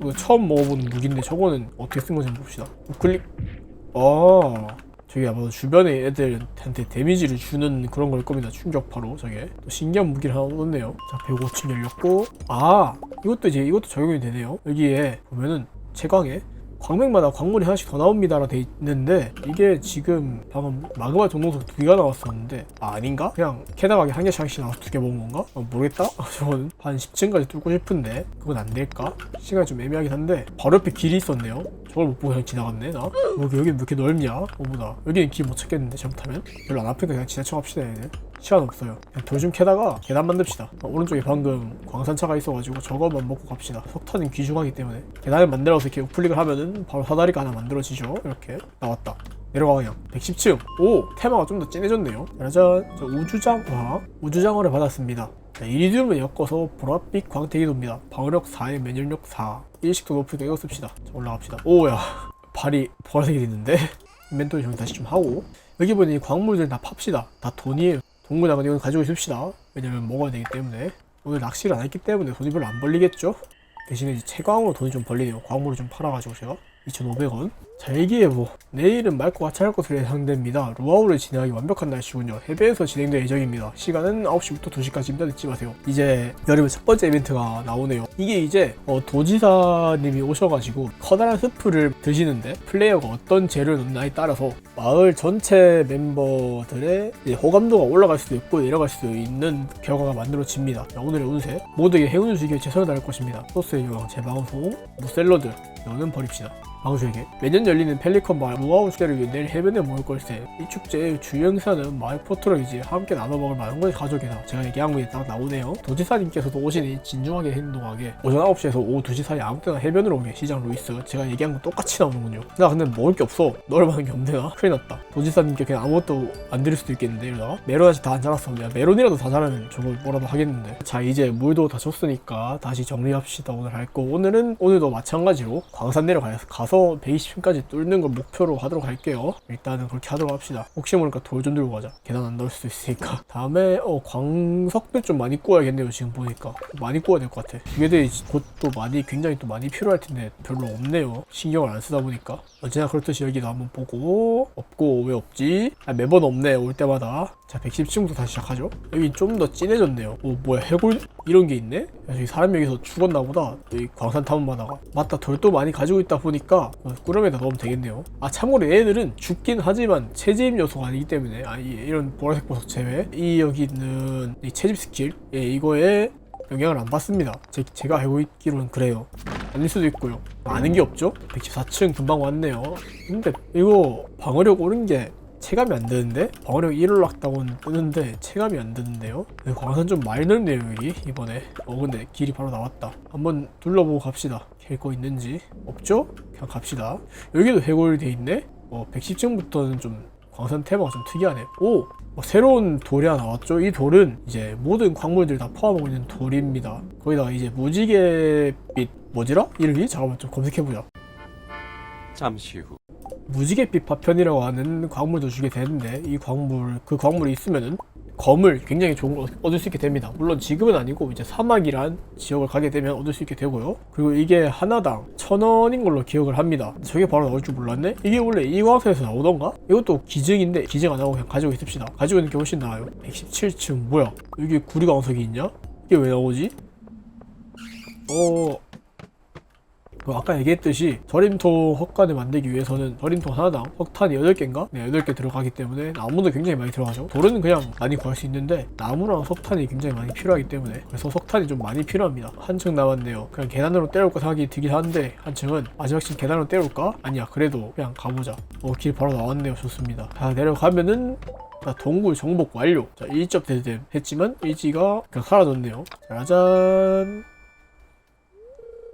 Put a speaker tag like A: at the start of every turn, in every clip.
A: 이거 처음 먹어보는 무기인데 저거는 어떻게 쓴 건지 봅시다. 우클릭. 아 저게 아마 주변에 애들한테 데미지를 주는 그런 걸 겁니다. 충격파로 저게. 또 신기한 무기를 하나 얻었네요. 자 105층 열렸고. 아 이것도 이제 이것도 적용이 되네요. 여기에 보면은 채광에 광맥마다 광물이 하나씩 더 나옵니다라 돼 있는데 이게 지금 방금 마그마 정동석 두 개가 나왔었는데 아, 아닌가? 그냥 캐나가게 한 개씩 한 개씩 나와서 두 개 먹은 건가? 어, 모르겠다? 저거는 한 10층까지 뚫고 싶은데 그건 안 될까? 시간이 좀 애매하긴 한데 바로 옆에 길이 있었네요 저걸 못 보고 그냥 지나갔네 나? 어, 여기 왜 이렇게 넓냐? 어보다 여기는 길 못 찾겠는데 잘못하면? 별로 안 아프니까 그냥 지나쳐 갑시다 얘들 시간 없어요. 그냥 돌좀 캐다가 계단 만듭시다. 어, 오른쪽에 방금 광산차가 있어가지고 저거만 먹고 갑시다. 석탄은 귀중하기 때문에. 계단을 만들어서 이렇게 우클릭을 하면은 바로 사다리가 하나 만들어지죠. 이렇게 나왔다. 내려가 그냥. 110층. 오! 테마가 좀 더 진해졌네요. 짜잔 자, 우주장화 우주장화를 받았습니다. 자, 이리듐을 엮어서 보랏빛 광택이도입니다. 방어력 4에 면역력 4 일식도 씁시다. 자, 올라갑시다. 오야. 발이 보라색이 됐는데? 인벤토리 정리 다시 좀 하고. 여기 보니 이 광물들 다 팝시다. 다 돈이에요 동물장은 이건 가지고 있읍시다. 왜냐면 먹어야 되기 때문에. 오늘 낚시를 안 했기 때문에 돈이 별로 안 벌리겠죠? 대신에 이제 채광으로 돈이 좀 벌리네요. 광물을 좀 팔아가지고 제가 2,500원? 자 여기에 뭐 내일은 맑고 화창할 것으로 예상됩니다. 루아우를 진행하기 완벽한 날씨군요. 해변에서 진행될 예정입니다. 시간은 9시부터 2시까지입니다. 늦지 마세요. 이제 여름의 첫 번째 이벤트가 나오네요. 이게 이제 어, 도지사님이 오셔가지고 커다란 스프를 드시는데 플레이어가 어떤 재료를 넣나에 따라서 마을 전체 멤버들의 호감도가 올라갈 수도 있고 내려갈 수도 있는 결과가 만들어집니다. 자, 오늘의 운세. 모두에게 행운을 주기에 최선을 다할 것입니다. 소스의 요강 재방송 무샐러드. 이거는 버립시다 방수에게 매년 열리는 펠리컨 마을 무아우 축제를 위해 내일 해변에 모일 걸세 이 축제의 주요 행사는 마을 포트로이지 함께 나눠 먹을 많은 것이 가족이다 제가 얘기한 거에 딱 나오네요. 도지사님께서도 오시니 진중하게 행동하게 오전 9시에서 오후 2시 사이 아무 때나 해변으로 오게 시장 루이스. 제가 얘기한 거 똑같이 나오는군요. 나 근데 먹을 게 없어. 넣을 만한 게 없네 나 큰일 났다. 도지사님께 그냥 아무것도 안 드릴 수도 있겠는데 이러다가 메론 아직 다안 자랐어. 내가 메론이라도 다 자라면 저거 뭐라도 하겠는데. 자 이제 물도 다 줬으니까 다시 정리합시다. 오늘 할 거. 오늘은 오늘도 마찬가지로 광산 내려가서 가서 120층까지 뚫는 걸 목표로 하도록 할게요. 일단은 그렇게 하도록 합시다. 혹시 모르니까 돌 좀 들고 가자. 계단 안 넣을 수도 있으니까. 다음에 어 광석들 좀 많이 구워야겠네요 지금 보니까. 많이 구워야 될 것 같아. 기계들이 곧 또 많이 굉장히 또 많이 필요할 텐데 별로 없네요. 신경을 안 쓰다 보니까. 언제나 그렇듯이 여기도 한번 보고. 없고 왜 없지? 아, 매번 없네 올 때마다. 자 110층부터 다시 시작하죠. 여기 좀 더 진해졌네요. 오 뭐야 해골 이런 게 있네? 야, 저기 사람 여기서 죽었나 보다. 여기 광산 탐험하다가. 맞다 돌도 많이 가지고 있다 보니까 어, 꾸러미에다 넣으면 되겠네요. 아 참고로 얘들은 죽긴 하지만 채집 요소가 아니기 때문에 아 이- 이런 보라색 보석 제외. 이 여기 있는 이 채집 스킬. 예 이거에 영향을 안 받습니다. 제, 제가 알고 있기로는 그래요. 아닐 수도 있고요. 아는 게 없죠? 114층 금방 왔네요. 근데 이거 방어력 오른 게 체감이 안 드는데? 방어력 1 올랐다고는 뜨는데 체감이 안 드는데요? 네, 광산 좀 많이 넓네요 여기. 이번에. 어 근데 길이 바로 나왔다. 한번 둘러보고 갑시다. 캘 거 있는지. 없죠? 그냥 갑시다. 여기도 해골이 돼 있네? 어 110층부터는 좀 광산 테마가 좀 특이하네. 오! 어, 새로운 돌이 하나 나왔죠? 이 돌은 이제 모든 광물들 다 포함하고 있는 돌입니다. 거기다가 이제 무지개빛 뭐지라? 이름이? 잠깐만 좀 검색해보자
B: 잠시 후
A: 무지갯빛 파편이라고 하는 광물도 주게 되는데 이 광물 그 광물이 있으면은 검을 굉장히 좋은 걸 얻을 수 있게 됩니다. 물론 지금은 아니고 이제 사막이란 지역을 가게 되면 얻을 수 있게 되고요. 그리고 이게 하나당 천 원인 걸로 기억을 합니다. 저게 바로 나올 줄 몰랐네. 이게 원래 이 광선에서 나오던가? 이것도 기증인데 기증 안 하고 그냥 가지고 있읍시다. 가지고 있는 게 훨씬 나아요. 117층 뭐야? 여기 구리 광석이 있냐? 이게 왜 나오지? 어그 아까 얘기했듯이 절임통 헛간을 만들기 위해서는 절임통 하나당 석탄이 8개인가? 네, 8개 들어가기 때문에 나무도 굉장히 많이 들어가죠. 돌은 그냥 많이 구할 수 있는데 나무랑 석탄이 굉장히 많이 필요하기 때문에 그래서 석탄이 좀 많이 필요합니다. 한층 남았네요. 그냥 계단으로 때울까 생각이 들긴 하는데 한층은 마지막 층 계단으로 때울까? 아니야 그래도 그냥 가보자. 어, 길 바로 나왔네요. 좋습니다. 자, 내려가면은 자, 동굴 정복 완료. 자, 1점 대됨 했지만 일지가 그냥 사라졌네요. 짜잔.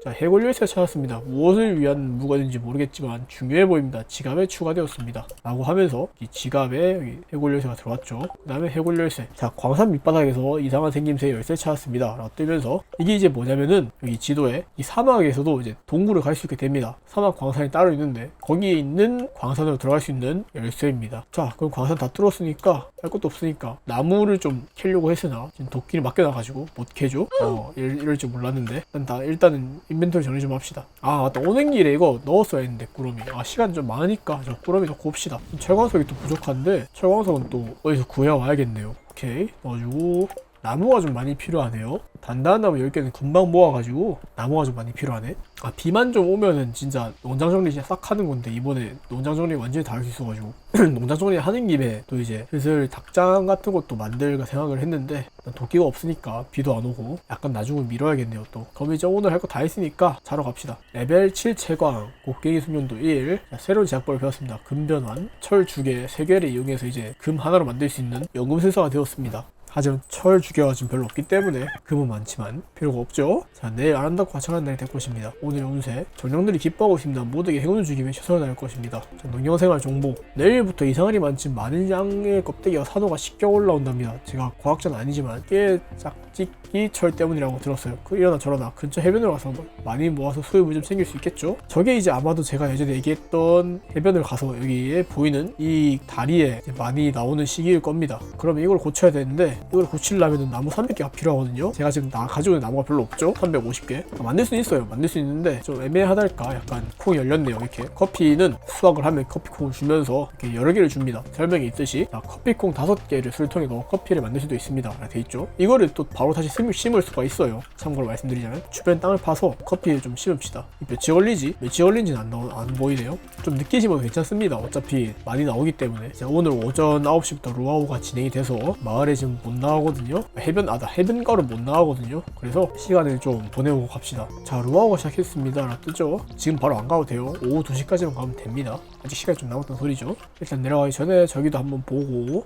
A: 자, 해골 열쇠 찾았습니다. 무엇을 위한 물건인지 모르겠지만 중요해 보입니다. 지갑에 추가되었습니다. 라고 하면서 이 지갑에 해골 열쇠가 들어왔죠. 그 다음에 해골 열쇠. 자, 광산 밑바닥에서 이상한 생김새의 열쇠 찾았습니다. 라고 뜨면서 이게 이제 뭐냐면은 여기 지도에 이 사막에서도 이제 동굴을 갈 수 있게 됩니다. 사막 광산이 따로 있는데 거기에 있는 광산으로 들어갈 수 있는 열쇠입니다. 자, 그럼 광산 다 뚫었으니까 할 것도 없으니까 나무를 좀 캐려고 했으나 지금 도끼를 맡겨놔가지고 못 캐죠. 어, 이럴, 이럴 줄 몰랐는데 일단 다 일단은 인벤토리 정리 좀 합시다. 아 맞다. 오는 길에 이거 넣었어야 했는데 꾸러미 아 시간 좀 많으니까 저 꾸러미 넣고 옵시다. 철광석이 또 부족한데 철광석은 또 어디서 구해와야겠네요. 오케이. 넣어주고 나무가 좀 많이 필요하네요. 단단한 나무 10개는 금방 모아가지고 나무가 좀 많이 필요하네. 아 비만 좀 오면은 진짜 농장 정리 진짜 싹 하는 건데 이번에 농장 정리 완전히 다 할 수 있어가지고 농장 정리 하는 김에 또 이제 슬슬 닭장 같은 것도 만들까 생각을 했는데 도끼가 없으니까 비도 안 오고 약간 나중을 미뤄야겠네요 또. 그럼 이제 오늘 할 거 다 했으니까 자러 갑시다. 레벨 7 채광 곡괭이 숙련도 1 자, 새로운 제약법을 배웠습니다. 금변환 철 주개 3개를 이용해서 이제 금 하나로 만들 수 있는 연금술사가 되었습니다 하지만 철 주개가 지금 별로 없기 때문에 금은 많지만 필요가 없죠. 자 내일 아름답고 화창한 날이 될 것입니다. 오늘의 운세 정령들이 기뻐하고 있습니다. 모두에게 행운을 주기 위해 최선을 다할 것입니다. 자 농경생활 정보 내일부터 이상하리 많지만 많은 양의 껍데기와 산호가 씻겨 올라온답니다. 제가 과학자는 아니지만 꽤 짝짓기 철 때문이라고 들었어요. 그 이러나 저러나 근처 해변으로 가서 많이 모아서 수입을 좀 챙길 수 있겠죠. 저게 이제 아마도 제가 예전에 얘기했던 해변을 가서 여기에 보이는 이 다리에 많이 나오는 시기일 겁니다. 그럼 이걸 고쳐야 되는데 이걸 고치려면 나무 300개가 필요하거든요. 제가 지금 나 가지고 있는 나무가 별로 없죠. 350개. 만들 수는 있어요. 만들 수 있는데 좀 애매하달까. 약간 콩이 열렸네요. 이렇게 커피는 수확을 하면 커피콩을 주면서 이렇게 여러 개를 줍니다. 설명이 있듯이 자, 커피콩 5개를 술통에 넣어 커피를 만들 수도 있습니다. 돼 있죠. 이거를 또 바로 다시 심, 심을 수가 있어요. 참고로 말씀드리자면 주변 땅을 파서 커피를 좀 심읍시다. 이 며칠 걸리지? 며칠 걸린지는 안, 나오, 안 보이네요. 좀 늦게 심어도 괜찮습니다. 어차피 많이 나오기 때문에 오늘 오전 9시부터 루아우가 진행이 돼서 마을에 지금 못 나가거든요. 해변 아나 해변가로 못 나가거든요. 그래서 시간을 좀 보내고 갑시다. 자 루아우가 시작했습니다. 라 뜨죠? 지금 바로 안 가도 돼요. 오후 2시까지만 가면 됩니다. 아직 시간이 좀 남았던 소리죠. 일단 내려가기 전에 저기도 한번 보고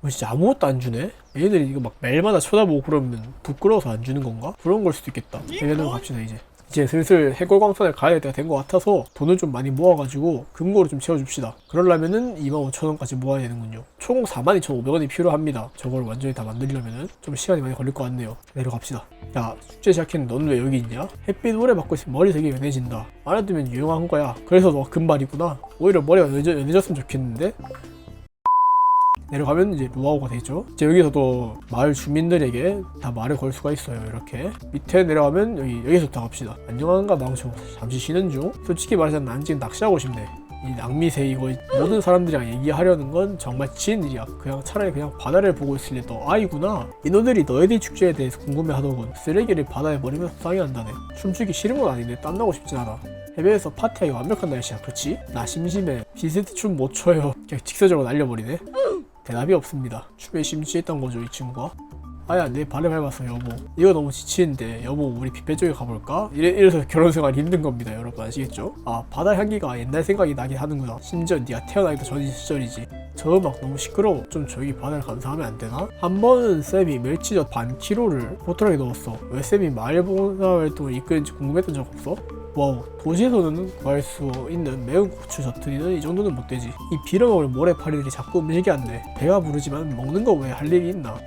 A: 뭐 진짜 아무것도 안 주네? 얘네들이 이거 막 매일마다 쳐다보고 그러면 부끄러워서 안 주는 건가? 그런 걸 수도 있겠다. 해변으로 갑시다 이제. 이제 슬슬 해골광선에 가야 될 때가 된 것 같아서 돈을 좀 많이 모아가지고 금고를 좀 채워줍시다. 그러려면은 25,000원까지 모아야 되는군요. 총 42,500원이 필요합니다. 저걸 완전히 다 만들려면은 좀 시간이 많이 걸릴 것 같네요. 내려갑시다. 야 축제 시작했는데 넌 왜 여기 있냐? 햇빛 오래 받고 있으면 머리 되게 연해진다. 알아두면 유용한 거야. 그래서 너 금발이구나. 오히려 머리가 연해졌으면 좋겠는데? 내려가면 이제 루아우가 되죠. 이제 여기서도 마을 주민들에게 다 말을 걸 수가 있어요. 이렇게 밑에 내려가면 여기 여기서부터 갑시다. 안녕한가 망초 잠시 쉬는 중. 솔직히 말해서 난 지금 낚시하고 싶네. 이 낭미새 이거 모든 사람들이랑 얘기하려는 건 정말 지은 일이야. 그냥 차라리 그냥 바다를 보고 있을래 너 아이구나. 인호들이 너희들 축제에 대해서 궁금해하더군. 쓰레기를 바다에 버리면 속상해 한다네. 춤추기 싫은 건 아닌데 땀나고 싶진 않아. 해변에서 파티하기 완벽한 날씨야. 그렇지? 나 심심해. 비스트 춤 못 춰요. 그냥 직설적으로 날려버리네. 대답이 없습니다. 춤에 심취했던 거죠 이 친구가. 아야 내 발을 밟았어 여보 이거 너무 지치는데 여보 우리 뷔페 쪽에 가볼까? 이래, 이래서 결혼생활 힘든 겁니다 여러분 아시겠죠? 아 바다 향기가 옛날 생각이 나긴 하는구나 심지어 네가 태어나기도 전인 시절이지 저 음악 너무 시끄러워 좀 조용히 바다를 감상하면 안 되나? 한 번은 쌤이 멸치젓 반 키로를 보트락에 넣었어 왜 쌤이 마을 봉사 활동을 이끄는지 궁금했던 적 없어? 와우 도시에서는 구할 수 있는 매운 고추 젓트리는 이 정도는 못 되지. 이 빌어먹을 모래파리들이 자꾸 움직이 안돼 배가 부르지만 먹는 거 왜 할 일이 있나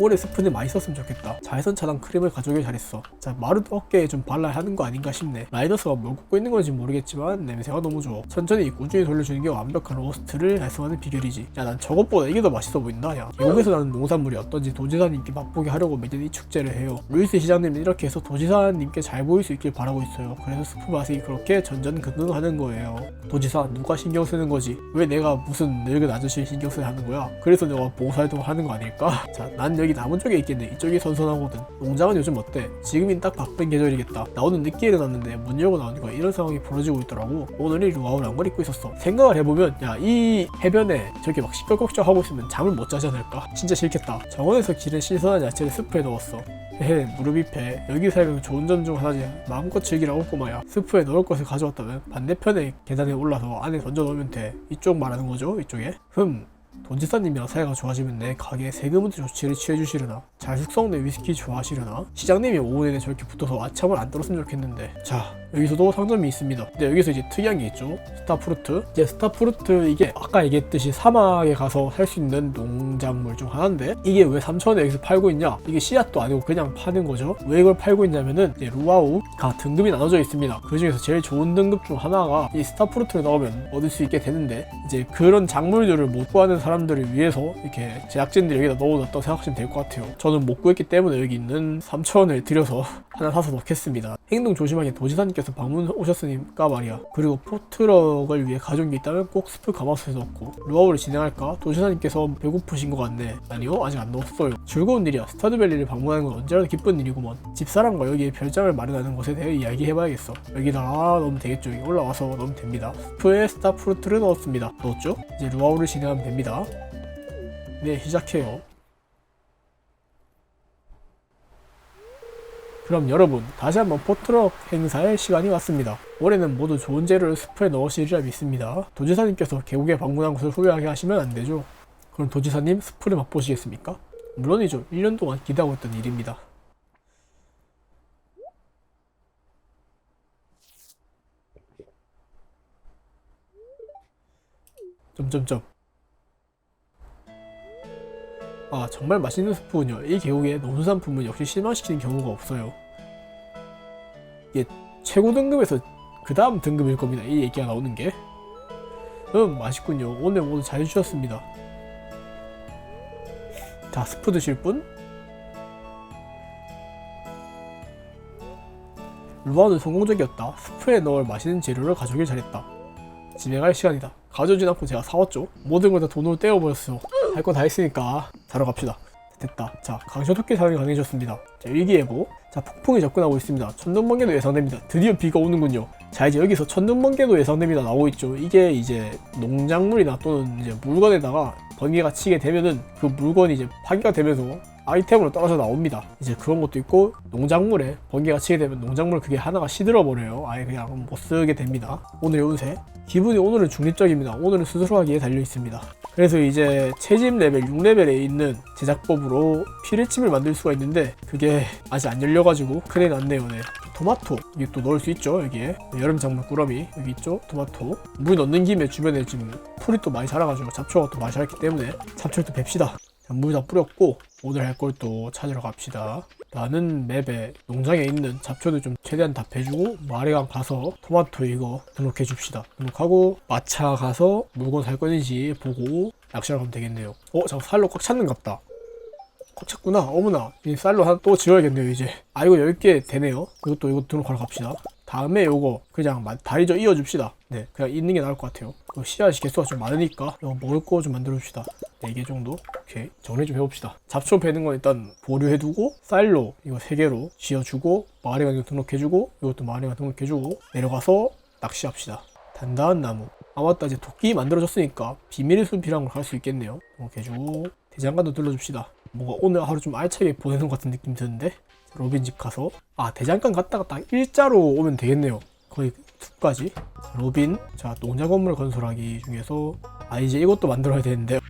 A: 올해 스프는 맛있었으면 좋겠다. 자외선 차단 크림을 가져오길 잘했어. 자, 마루 어깨에 좀 발라야 하는 거 아닌가 싶네. 라이더스가 뭘 굽고 있는 건지 모르겠지만 냄새가 너무 좋아. 천천히 꾸준히 돌려주는 게 완벽한 로스트를 달성하는 비결이지. 야, 난 저것보다 이게 더 맛있어 보인다. 야, 여기서 나는 농산물이 어떤지 도지사님께 맛보게 하려고 매년 이 축제를 해요. 루이스 시장님은 이렇게 해서 도지사님께 잘 보일 수 있길 바라고 있어요. 그래서 스프 맛이 그렇게 전전긍긍하는 거예요. 도지사 누가 신경 쓰는 거지? 왜 내가 무슨 늙은 아저씨 신경 써야 하는 거야? 그래서 내가 봉사활동을 하는 거 아닐까? 자, 난 여기 남은 쪽에 있겠네. 이쪽이 선선하거든. 농장은 요즘 어때? 지금인 딱 바쁜 계절이겠다. 나 오늘 늦게 일어났는데 문 열고 나오니까 이런 상황이 벌어지고 있더라고. 오늘이 루아울 안걸 입고 있었어. 생각을 해보면 야 이 해변에 저렇게 막 시끌벅적 하고 있으면 잠을 못 자지 않을까? 진짜 싫겠다. 정원에서 기른 신선한 야채를 스프에 넣었어. 헤헤 무릎 잎에 여기 살면 좋은 점 중 하나지 마음껏 즐기라고 꼬마야 스프에 넣을 것을 가져왔다면 반대편에 계단에 올라서 안에 던져 놓으면 돼 이쪽 말하는 거죠 이쪽에 흠 돈지사님이랑 사이가 좋아지면 내 가게에 세금부터 조치를 취해주시려나? 잘 숙성된 위스키 좋아하시려나? 시장님이 오후 내내 저렇게 붙어서 아참을 안 떨었으면 좋겠는데. 자 여기서도 상점이 있습니다. 근데 여기서 이제 특이한 게 있죠. 스타프루트? 이제 스타프루트 이게 아까 얘기했듯이 사막에 가서 살 수 있는 농작물 중 하나인데 이게 왜 3천원에 여기서 팔고 있냐? 이게 씨앗도 아니고 그냥 파는 거죠. 왜 이걸 팔고 있냐면은 이제 루아우가 등급이 나눠져 있습니다. 그 중에서 제일 좋은 등급 중 하나가 이 스타프루트를 넣으면 얻을 수 있게 되는데 이제 그런 작물들을 못 구하는 사람 들을 위해서 이렇게 제작진들이 여기다 넣어놨다고 생각하시면 될 것 같아요. 저는 못 구했기 때문에 여기 있는 3,000원을 들여서 하나 사서 넣겠습니다. 행동 조심하게 도지사님께서 방문 오셨으니까 말이야. 그리고 포트럭을 위해 가져온 게 있다면 꼭 스프 가마솥에 넣고 루아우를 진행할까? 도지사님께서 배고프신 것 같네. 아니요 아직 안 넣었어요. 즐거운 일이야. 스타드밸리를 방문하는 건 언제라도 기쁜 일이구먼. 집사람과 여기에 별장을 마련하는 것에 대해 이야기해봐야겠어. 여기다가 넣으면 되겠죠. 여기 올라와서 넣으면 됩니다. 스프에 스타프루트를 넣었습니다. 넣었죠? 이제 루아우를 진행하면 됩니다. 네 시작해요. 그럼 여러분 다시 한번 포트럭 행사의 시간이 왔습니다. 올해는 모두 좋은 재료를 스프에 넣으시리라 믿습니다. 도지사님께서 계곡에 방문한 것을 후회하게 하시면 안 되죠. 그럼 도지사님 스프를 맛보시겠습니까? 물론이죠. 1년 동안 기대하고 있던 일입니다. 점점점 아 정말 맛있는 스프군요. 이 계곡의 농수산품은 역시 실망시키는 경우가 없어요. 이게 최고 등급에서 그 다음 등급일 겁니다. 이 얘기가 나오는 게. 음 맛있군요. 오늘 모두 잘 주셨습니다. 자 스프 드실 분? 루아는 성공적이었다. 스프에 넣을 맛있는 재료를 가져오길 잘했다. 진행할 시간이다. 가져오진 않고 제가 사왔죠. 모든 걸 다 돈으로 떼어버렸어. 할 거 다 했으니까 자러 갑시다. 됐다. 자, 강철 토끼 사용이 가능해졌습니다. 자, 일기예보. 자, 폭풍이 접근하고 있습니다. 천둥번개도 예상됩니다. 드디어 비가 오는군요. 자, 이제 여기서 천둥번개도 예상됩니다. 나오고 있죠. 이게 이제 농작물이나 또는 이제 물건에다가 번개가 치게 되면은 그 물건이 이제 파괴가 되면서 아이템으로 떨어져 나옵니다. 이제 그런 것도 있고 농작물에 번개가 치게 되면 농작물 그게 하나가 시들어 버려요. 아예 그냥 못 쓰게 됩니다. 오늘의 운세 기분이 오늘은 중립적입니다. 오늘은 스스로 하기에 달려 있습니다. 그래서 이제 채집 레벨 6레벨에 있는 제작법으로 피레침을 만들 수가 있는데 그게 아직 안 열려가지고 큰일 났네요. 네. 토마토 이게 또 넣을 수 있죠 여기에 여름 작물 꾸러미 여기 있죠 토마토 물 넣는 김에 주변에 지금 풀이 또 많이 자라가지고 잡초가 또 많이 자랐기 때문에 잡초를 또 뱁시다 물 다 뿌렸고 오늘 할 걸 또 찾으러 갑시다 나는 맵에 농장에 있는 잡초들 좀 최대한 다 베주고 마리강 가서 토마토 이거 등록해 줍시다. 등록하고 마차 가서 물건 살 건지 보고 낚시하러 가면 되겠네요. 어 잠깐 살로 꽉 찼는갑다. 꽉 찼구나. 어머나. 이 쌀로 하나 또 지어야겠네요 이제. 아 이거 10개 되네요. 이것도 이거 등록하러 갑시다 다음에 요거 그냥 마- 다리저 이어줍시다. 네 그냥 있는 게 나을 것 같아요. 그 씨앗이 개수가 좀 많으니까 이거 먹을 거 좀 만들어 줍시다. 4개 정도? 오케이. 정리 좀 해봅시다. 잡초 베는 건 일단 보류해두고 쌀로 이거 3개로 지어주고 마리가 이거 등록해주고 이것도 마리가 등록해주고 내려가서 낚시합시다. 단단한 나무. 아 맞다. 이제 도끼 만들어졌으니까 비밀의 숲이란 걸갈 수 있겠네요. 등록해주고 대장간도 둘러줍시다 뭔가 오늘 하루 좀 알차게 보내는 것 같은 느낌 드는데? 로빈 집 가서? 아 대장간 갔다가 딱 일자로 오면 되겠네요. 거의 숲까지. 로빈 자 농자 건물 건설하기 중에서 아 이제 이것도 만들어야 되는데.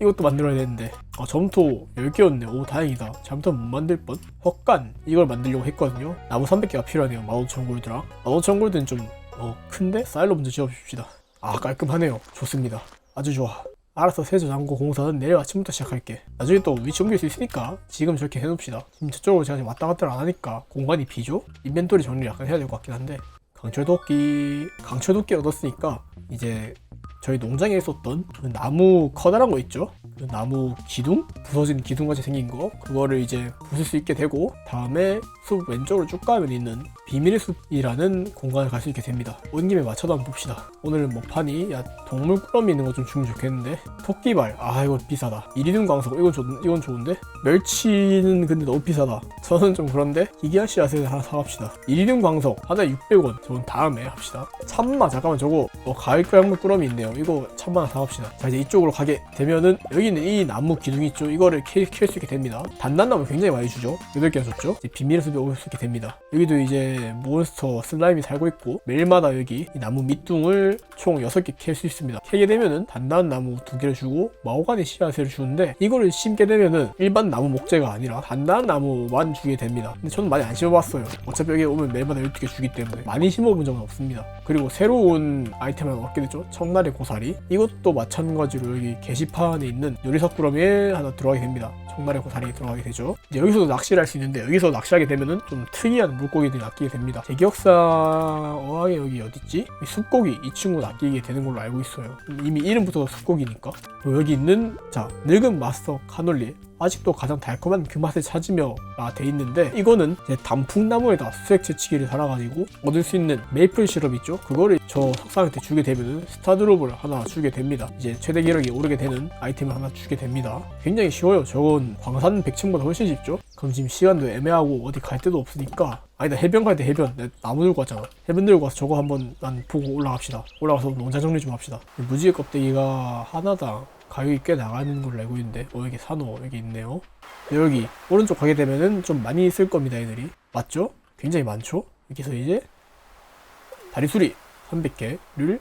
A: 이것도 만들어야 되는데. 아 점토 10개였네. 오 다행이다. 잘못하면 못 만들 뻔. 헛간 이걸 만들려고 했거든요. 나무 300개가 필요하네요. 15,000골드랑 15,000골드는 좀 어, 큰데? 쌀로 먼저 지어줍시다. 아 깔끔하네요. 좋습니다. 아주 좋아 알아서 세조 장고 공사는 내일 아침부터 시작할게 나중에 또 위치 옮길 수 있으니까 지금 저렇게 해놓읍시다 지금 저쪽으로 제가 지금 왔다 갔다 안 하니까 공간이 비죠? 인벤토리 정리 약간 해야 될 것 같긴 한데 강철도끼 강철도끼 얻었으니까 이제 저희 농장에 있었던 그 나무 커다란 거 있죠? 그 나무 기둥? 부서진 기둥같이 생긴 거? 그거를 이제 부술 수 있게 되고 다음에 숲 왼쪽으로 쭉 가면 있는 비밀의 숲이라는 공간을 갈 수 있게 됩니다. 온 김에 맞춰도 한번 봅시다. 오늘은 뭐 판이? 야 동물 꾸러미 있는 거 좀 주면 좋겠는데? 토끼발. 아 이거 비싸다. 이리듐 광석. 이건 좋 이건 좋은데? 멸치는 근데 너무 비싸다. 저는 좀 그런데? 기기한 씨앗을 하나 사갑시다. 이리듐 광석. 하나에 600원. 저건 다음에 합시다. 참마. 잠깐만 저거. 뭐 가을 광물 꾸러미 있네요. 이거 참마 하나 사갑시다. 자 이제 이쪽으로 가게 되면은 여기 는 이 나무 기둥 있죠 이거를 캘 수 있게 됩니다. 단단나무 굉장히 많이 주죠. 8개나 줬죠? 비밀의 숲에 올 수 있게 됩니다. 여기도 이제 몬스터 슬라임이 살고 있고 매일마다 여기 이 나무 밑둥을 총 6개 캘 수 있습니다. 캐게 되면은 단단한 나무 2개를 주고 마오가니 씨앗을 주는데 이거를 심게 되면은 일반 나무 목재가 아니라 단단한 나무만 주게 됩니다. 근데 저는 많이 안 심어봤어요. 어차피 여기 오면 매일마다 12개 주기 때문에 많이 심어본 적은 없습니다. 그리고 새로운 아이템을 얻게 되죠? 청날의 고사리. 이것도 마찬가지로 여기 게시판에 있는 요리사 꾸러미에 하나 들어가게 됩니다. 정말의 고사리 들어가게 되죠. 이제 여기서도 낚시를 할 수 있는데 여기서 낚시하게 되면은 좀 특이한 물고기들이 낚이게 됩니다. 제 기억상 어항에 여기 어딨지? 이 숲고기 이 친구 낚이게 되는 걸로 알고 있어요. 이미 이름부터 숲고기니까. 그리고 여기 있는 자 늙은 마스터 카놀리 아직도 가장 달콤한 그 맛을 찾으며 아, 돼 있는데 이거는 단풍나무에다 수액 채취기를 달아가지고 얻을 수 있는 메이플 시럽 있죠 그거를 저 석상한테 주게 되면 스타드롭을 하나 주게 됩니다 이제 최대 기력이 오르게 되는 아이템을 하나 주게 됩니다. 굉장히 쉬워요. 저건 광산 백층보다 훨씬 쉽죠? 그럼 지금 시간도 애매하고 어디 갈 데도 없으니까 아니다 해변 갈 때 해변. 나무 들고 왔잖아. 해변 들고 와서 저거 한번 난 보고 올라갑시다. 올라가서 농장 정리 좀 합시다. 무지개 껍데기가 하나당 가격이 꽤 나가는 걸로 알고 있는데 어 여기 산호 여기 있네요. 여기 오른쪽 가게 되면은 좀 많이 있을 겁니다 애들이. 맞죠? 굉장히 많죠? 여기서 이제 다리 수리 300개를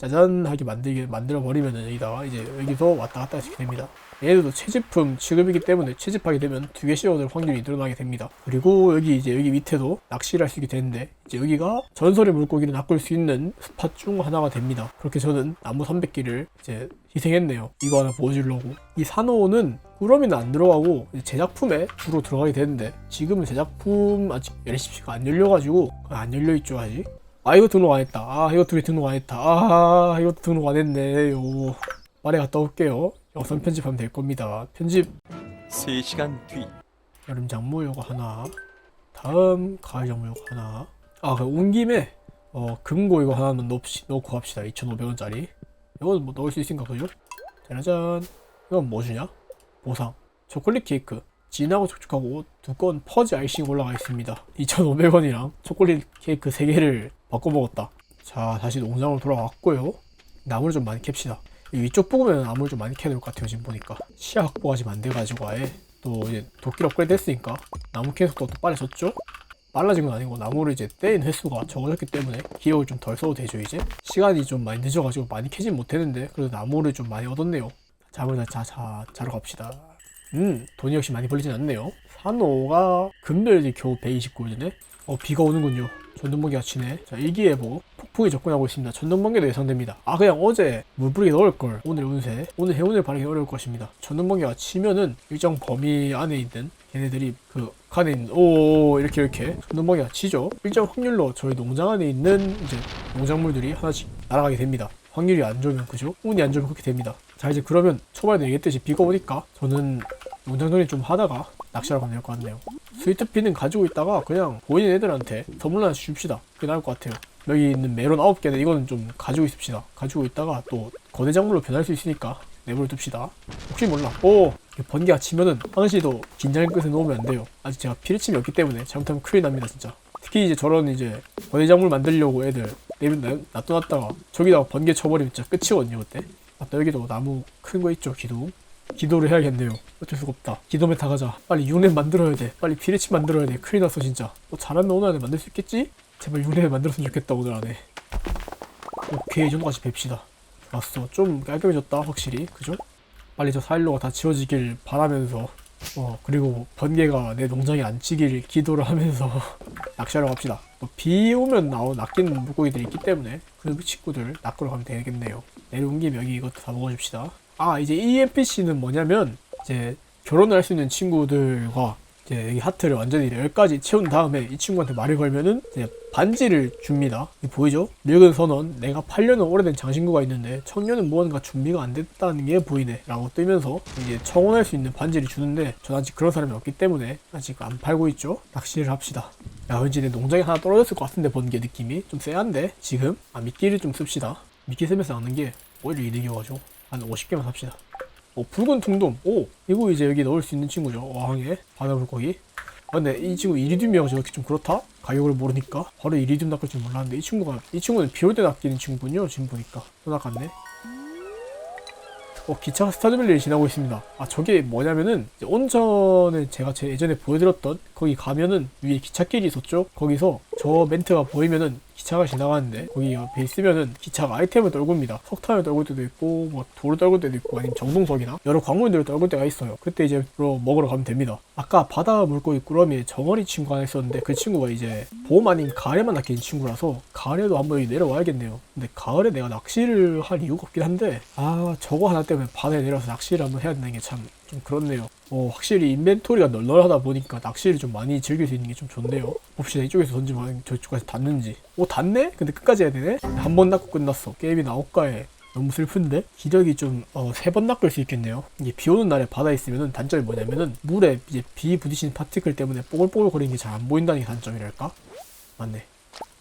A: 짜잔 하게 만들게 만들어 버리면은 여기다가 이제 여기서 왔다 갔다 시게 됩니다. 얘들도 채집품 취급이기 때문에 채집하게 되면 두 개씩 얻을 확률이 늘어나게 됩니다. 그리고 여기 이제 여기 밑에도 낚시를 할 수 있게 되는데 이제 여기가 전설의 물고기를 낚을 수 있는 스팟 중 하나가 됩니다. 그렇게 저는 나무 300개를 이제 희생했네요. 이거 하나 보여주려고. 이 산호는 꾸러미는 안 들어가고 제작품에 주로 들어가게 되는데 지금은 제작품 아직 LCP가 안 열려가지고 안 열려있죠 아직. 아 이거 등록 안 했다. 아 이거 둘이 등록 안 했다. 아 이거 등록 안 했네 요. 말에 갔다 올게요. 영상 편집하면 될 겁니다. 편집
B: 3시간 뒤
A: 여름 장모 요거 하나. 다음 가을 장모 요거 하나. 아, 그온 김에 어 금고 이거 하나는 넣읍시, 넣고 합시다. 2,500원짜리. 이건 뭐 넣을 수 있으니까 그죠? 짜라잔. 이건 뭐 주냐? 보상. 초콜릿 케이크. 진하고 촉촉하고 두꺼운 퍼지 아이싱 올라가 있습니다. 2,500원이랑 초콜릿 케이크 3개를 바꿔 먹었다. 자, 다시 농장으로 돌아왔고요. 나무를 좀 많이 캡시다. 이 위쪽 부분에는 나무를 좀 많이 캐야 될 것 같아요, 지금 보니까. 시야 확보가 지금 안 돼가지고 아예. 또 이제 도끼 업그레이드 했으니까 나무 캐 속도가 또 빨라졌죠? 빨라진 건 아니고 나무를 이제 떼인 횟수가 적어졌기 때문에 기억을 좀 덜 써도 되죠 이제 시간이 좀 많이 늦어가지고 많이 캐진 못했는데 그래도 나무를 좀 많이 얻었네요 잠을 자, 자, 자러 갑시다 음 돈이 역시 많이 벌리진 않네요. 산호가 금별이 겨우 129이네? 어 비가 오는군요. 전동번개가 치네 자 일기예보. 폭풍이 접근하고 있습니다. 전동번개도 예상됩니다. 아 그냥 어제 물 뿌리기 넣을걸. 오늘 운세. 오늘 해운을 바르기 어려울 것입니다. 전동번개가 치면은 일정 범위 안에 있는 얘네들이 그 칸에 있는 오 이렇게 이렇게 전동번개가 치죠. 일정 확률로 저희 농장 안에 있는 이제 농작물들이 하나씩 날아가게 됩니다. 확률이 안 좋으면 그죠? 운이 안 좋으면 그렇게 됩니다. 자 이제 그러면 초반에 얘기했듯이 비가 오니까 저는 농장 정리 좀 하다가 낚시하러 가면 될 것 같네요. 스위트피는 가지고 있다가 그냥 보이는 애들한테 선물 하나 줍시다. 그게 나을 것 같아요. 여기 있는 메론 9개는 이거는 좀 가지고 있읍시다. 가지고 있다가 또 거대 작물로 변할 수 있으니까 내버려 둡시다. 혹시 몰라. 오! 번개가 치면은 항시도 긴장의 끝에 놓으면 안 돼요. 아직 제가 피리침이 없기 때문에 잘못하면 큰일 납니다 진짜. 특히 이제 저런 이제 거대 작물 만들려고 애들 내비 놔둬놨다가 저기다가 번개 쳐버리면 진짜 끝이거든요 그때. 맞다 여기도 나무 큰 거 있죠 기둥 기도를 해야겠네요. 어쩔 수가 없다. 기도메 타 가자. 빨리 6렙 만들어야 돼. 빨리 피레치 만들어야 돼. 큰일 났어 진짜. 뭐 잘하면 오늘 안에 만들 수 있겠지? 제발 6렙 만들었으면 좋겠다 오늘 안에. 오케이 이 정도까지 뵙시다. 좋았어. 좀 깔끔해졌다 확실히. 그죠? 빨리 저 사일로가 다 지워지길 바라면서 어 그리고 번개가 내 농장에 안 치길 기도를 하면서 낚시하러 갑시다. 뭐비 오면 나오 낚이는 물고기들이 있기 때문에 그 친구들 낚으러 가면 되겠네요. 내려온 김에 여기 이것도 다 먹어줍시다. 아 이제 이 NPC는 뭐냐면 이제 결혼을 할 수 있는 친구들과 이제 하트를 완전히 10가지 채운 다음에 이 친구한테 말을 걸면은 이제 반지를 줍니다. 이 보이죠? 늙은 선원 내가 8년은 오래된 장신구가 있는데 청년은 무언가 준비가 안 됐다는 게 보이네 라고 뜨면서 이제 청혼할 수 있는 반지를 주는데 전 아직 그런 사람이 없기 때문에 아직 안 팔고 있죠. 낚시를 합시다. 야 왠지 내 농장에 하나 떨어졌을 것 같은데 번개 느낌이 좀 쎄한데 지금 아 미끼를 좀 씁시다. 미끼 쓰면서 낚는 게 오히려 이득이어가지고 한 50개만 삽시다. 오, 붉은 둥돔. 오, 이거 이제 여기 넣을 수 있는 친구죠. 어항에. 바다 물고기. 아, 근데 이 친구 이리듐이어가지고 이렇게 좀 그렇다? 가격을 모르니까. 바로 이리듐 낚을 줄 몰랐는데 이 친구가, 이 친구는 비올 때 낚이는 친구군요. 지금 보니까. 또 낚았네. 어, 기차가 스타드밸리를 지나고 있습니다. 아, 저게 뭐냐면은, 온천을 제가 제 예전에 보여드렸던, 거기 가면은 위에 기찻길이 있었죠? 거기서 저 멘트가 보이면은 기차가 지나가는데 거기 옆에 있으면은 기차가 아이템을 떨굽니다. 석탄을 떨굴 때도 있고 뭐 돌을 떨굴 때도 있고 아니면 정동석이나 여러 광물들을 떨굴 때가 있어요. 그때 이제 로 먹으러 가면 됩니다. 아까 바다 물고기 꾸러미에 정어리 친구 하나 있었는데 그 친구가 이제 봄 아닌 가을에만 낚이는 친구라서 가을에도 한번 내려와야겠네요. 근데 가을에 내가 낚시를 할 이유가 없긴 한데 아 저거 하나 때문에 바다에 내려서 낚시를 한번 해야 되는 게 참 좀 그렇네요. 어, 확실히 인벤토리가 널널하다 보니까 낚시를 좀 많이 즐길 수 있는 게 좀 좋네요. 봅시다. 이쪽에서 던지면 저쪽까지 닿는지. 오, 닿네? 근데 끝까지 해야 되네? 한 번 낚고 끝났어. 게임이 나올까에. 너무 슬픈데? 기력이 좀, 어, 세 번 낚을 수 있겠네요. 이게 비 오는 날에 바다에 있으면은 단점이 뭐냐면은 물에 이제 비 부딪히는 파티클 때문에 뽀글뽀글 거리는 게 잘 안 보인다는 게 단점이랄까? 맞네.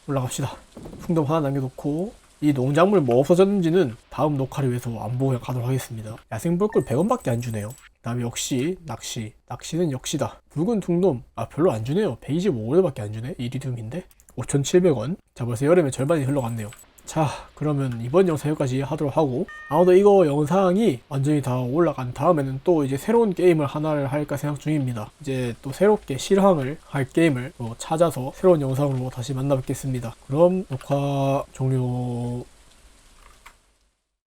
A: 올라갑시다. 풍덩 하나 남겨놓고 이 농작물 뭐 없어졌는지는 다음 녹화를 위해서 안 보고 가도록 하겠습니다. 야생 볼꿀 100원밖에 안 주네요. 다음에 역시 낚시. 낚시는 역시다. 붉은 둥놈. 아 별로 안 주네요. 125원밖에 안 주네. 이리듐인데 5,700원. 자 벌써 여름에 절반이 흘러갔네요. 자 그러면 이번 영상 여기까지 하도록 하고 아무도 이거 영상이 완전히 다 올라간 다음에는 또 이제 새로운 게임을 하나를 할까 생각 중입니다 이제 또 새롭게 실황을 할 게임을 또 찾아서 새로운 영상으로 다시 만나 뵙겠습니다 그럼 녹화 종료